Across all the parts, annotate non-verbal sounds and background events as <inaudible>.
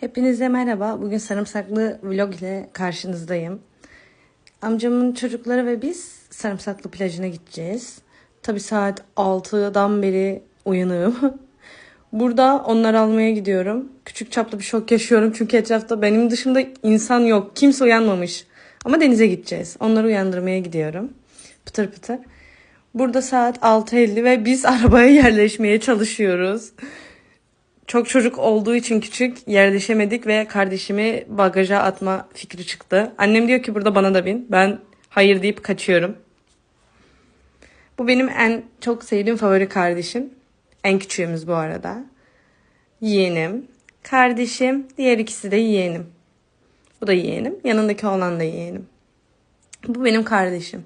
Hepinize merhaba. Bugün sarımsaklı vlog ile karşınızdayım. Amcamın çocukları ve biz sarımsaklı plajına gideceğiz. Tabi saat 6'dan beri uyanığım. <laughs> Burada onları almaya gidiyorum. Küçük çaplı bir şok yaşıyorum çünkü etrafta benim dışımda insan yok. Kimse uyanmamış. Ama denize gideceğiz. Onları uyandırmaya gidiyorum. Pıtır pıtır. Burada saat 6.50 ve biz <laughs> arabaya yerleşmeye çalışıyoruz. Çok çocuk olduğu için küçük yerleşemedik ve kardeşimi bagaja atma fikri çıktı. Annem diyor ki burada bana da bin. Ben hayır deyip kaçıyorum. Bu benim en çok sevdiğim favori kardeşim. En küçüğümüz bu arada. Yeğenim, kardeşim, diğer ikisi de yeğenim. Bu da yeğenim, yanındaki olan da yeğenim. Bu benim kardeşim.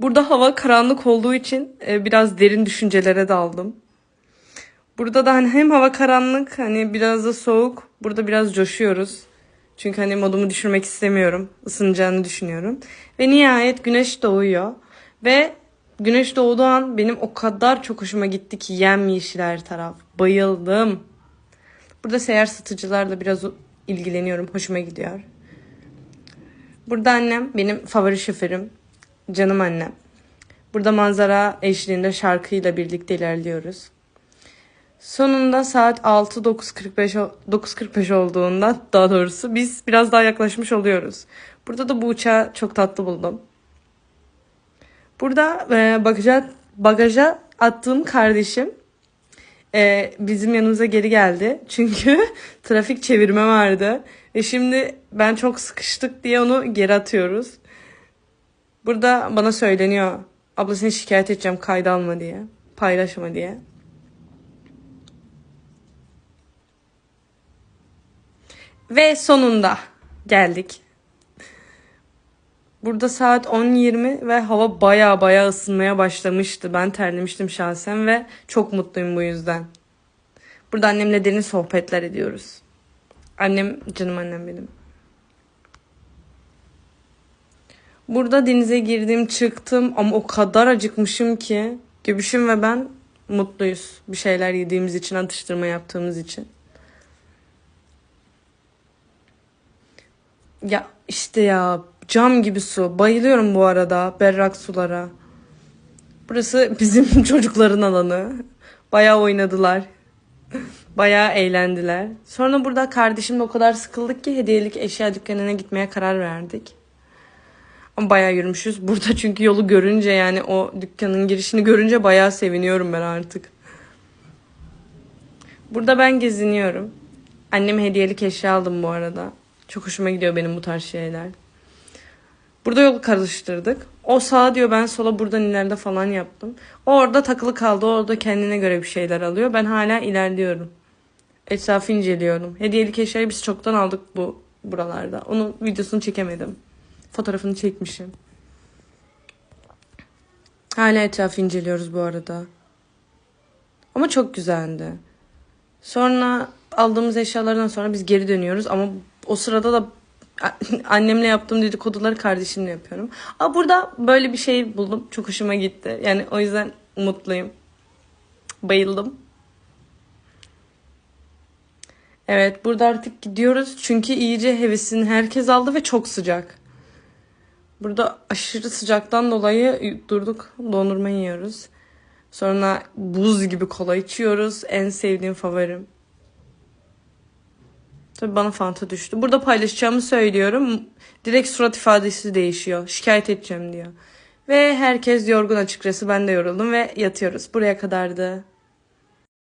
Burada hava karanlık olduğu için e, biraz derin düşüncelere daldım. Burada da hani hem hava karanlık hani biraz da soğuk. Burada biraz coşuyoruz. Çünkü hani modumu düşürmek istemiyorum. Isınacağını düşünüyorum. Ve nihayet güneş doğuyor. Ve güneş doğduğu an benim o kadar çok hoşuma gitti ki yemyeşil her taraf. Bayıldım. Burada seyyar satıcılarla biraz ilgileniyorum. Hoşuma gidiyor. Burada annem benim favori şoförüm. Canım annem. Burada manzara eşliğinde şarkıyla birlikte ilerliyoruz. Sonunda saat 6 9.45 9.45 olduğunda daha doğrusu biz biraz daha yaklaşmış oluyoruz. Burada da bu uçağı çok tatlı buldum. Burada e, bagaja, bagaja attığım kardeşim e, bizim yanımıza geri geldi. Çünkü <laughs> trafik çevirme vardı. Ve şimdi ben çok sıkıştık diye onu geri atıyoruz. Burada bana söyleniyor. Abla seni şikayet edeceğim kayda alma diye. Paylaşma diye. Ve sonunda geldik. Burada saat 10.20 ve hava baya baya ısınmaya başlamıştı. Ben terlemiştim şahsen ve çok mutluyum bu yüzden. Burada annemle derin sohbetler ediyoruz. Annem canım annem benim. Burada denize girdim çıktım ama o kadar acıkmışım ki Göbüşüm ve ben mutluyuz. Bir şeyler yediğimiz için, atıştırma yaptığımız için. Ya işte ya cam gibi su. Bayılıyorum bu arada berrak sulara. Burası <laughs> bizim çocukların alanı. Bayağı oynadılar. <laughs> Bayağı eğlendiler. Sonra burada kardeşimle o kadar sıkıldık ki hediyelik eşya dükkanına gitmeye karar verdik. Ama bayağı yürümüşüz. Burada <laughs> çünkü yolu görünce yani o dükkanın girişini görünce bayağı seviniyorum ben artık. Burada ben geziniyorum. Anneme hediyelik eşya aldım bu arada. Çok hoşuma gidiyor benim bu tarz şeyler. Burada yolu karıştırdık. O sağa diyor ben sola buradan ileride falan yaptım. O orada takılı kaldı. O orada kendine göre bir şeyler alıyor. Ben hala ilerliyorum. Etrafı inceliyorum. Hediyelik eşyayı biz çoktan aldık bu buralarda. Onun videosunu çekemedim. Fotoğrafını çekmişim. Hala etrafı inceliyoruz bu arada. Ama çok güzeldi. Sonra aldığımız eşyalardan sonra biz geri dönüyoruz ama o sırada da <laughs> annemle yaptığım dedikoduları kardeşimle yapıyorum. Aa, burada böyle bir şey buldum. Çok hoşuma gitti. Yani o yüzden mutluyum. Bayıldım. Evet burada artık gidiyoruz. Çünkü iyice hevesini herkes aldı ve çok sıcak. Burada aşırı sıcaktan dolayı durduk dondurma yiyoruz. Sonra buz gibi kola içiyoruz. En sevdiğim favorim. Tabii bana fanta düştü. Burada paylaşacağımı söylüyorum. Direkt surat ifadesi değişiyor. Şikayet edeceğim diyor. Ve herkes yorgun açıkçası. Ben de yoruldum ve yatıyoruz. Buraya kadardı.